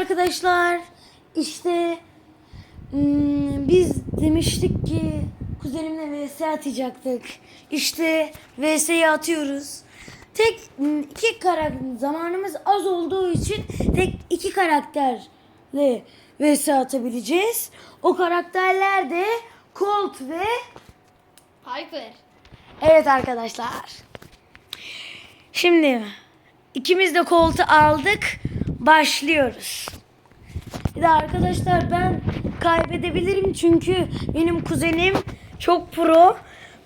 arkadaşlar. İşte hmm, biz demiştik ki kuzenimle vs atacaktık. İşte vs'yi atıyoruz. Tek hmm, iki karakter zamanımız az olduğu için tek iki karakterle vs atabileceğiz. O karakterler de Colt ve Piper. Evet arkadaşlar. Şimdi ikimiz de koltuğu aldık. Başlıyoruz. Bir de arkadaşlar ben kaybedebilirim çünkü benim kuzenim çok pro.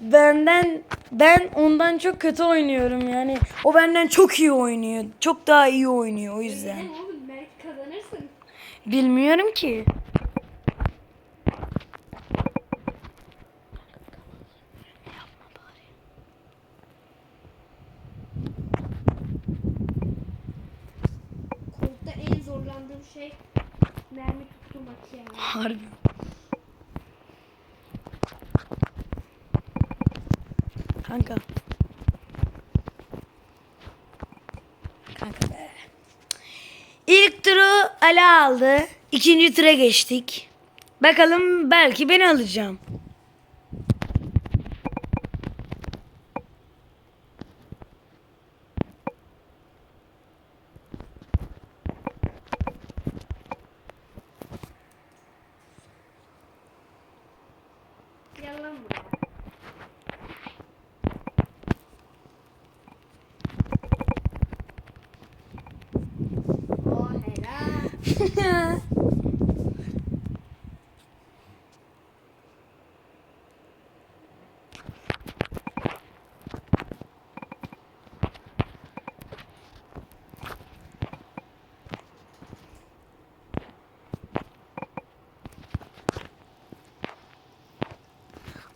Benden ben ondan çok kötü oynuyorum yani. O benden çok iyi oynuyor. Çok daha iyi oynuyor o yüzden. Bilmiyorum ki. Şey mermi tutturmak yani. Harbi. Kanka. Kanka be. İlk turu Ali aldı. İkinci tura geçtik. Bakalım belki ben alacağım.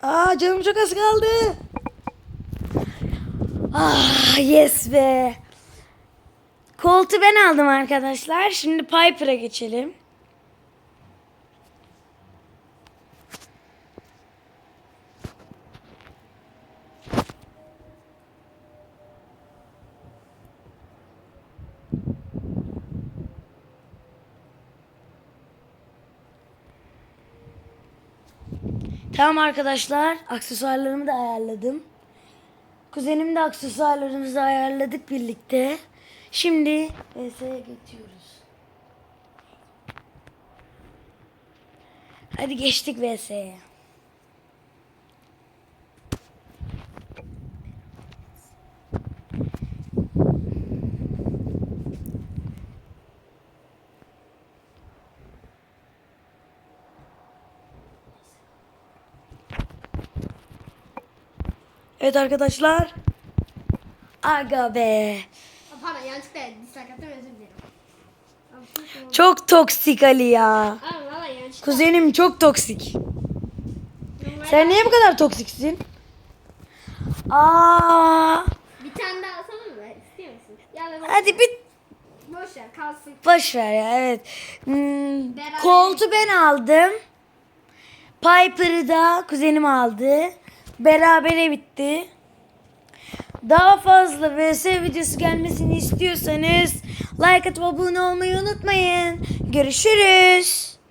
Aa canım çok az kaldı. Ah yes be. Koltu ben aldım arkadaşlar. Şimdi Piper'a geçelim. Tamam arkadaşlar. Aksesuarlarımı da ayarladım. Kuzenim de aksesuarlarımızı ayarladık birlikte. Şimdi VS'ye geçiyoruz. Hadi geçtik VS'ye. Evet arkadaşlar. Aga be. Pardon yanlışlıkla dislike attım özür dilerim. Çok toksik Ali ya. Abi valla yanlışlıkla. Kuzenim çok toksik. Sen niye bu kadar toksiksin? Aa, Bir tane daha asalım mı? İstiyor musun? Ya hadi bir boş ver kalsın. boş ver ya evet. Hmm, Beraber. ben aldım. Piper'ı da kuzenim aldı. Berabere bitti. Daha fazla VS videosu gelmesini istiyorsanız like atıp abone olmayı unutmayın. Görüşürüz.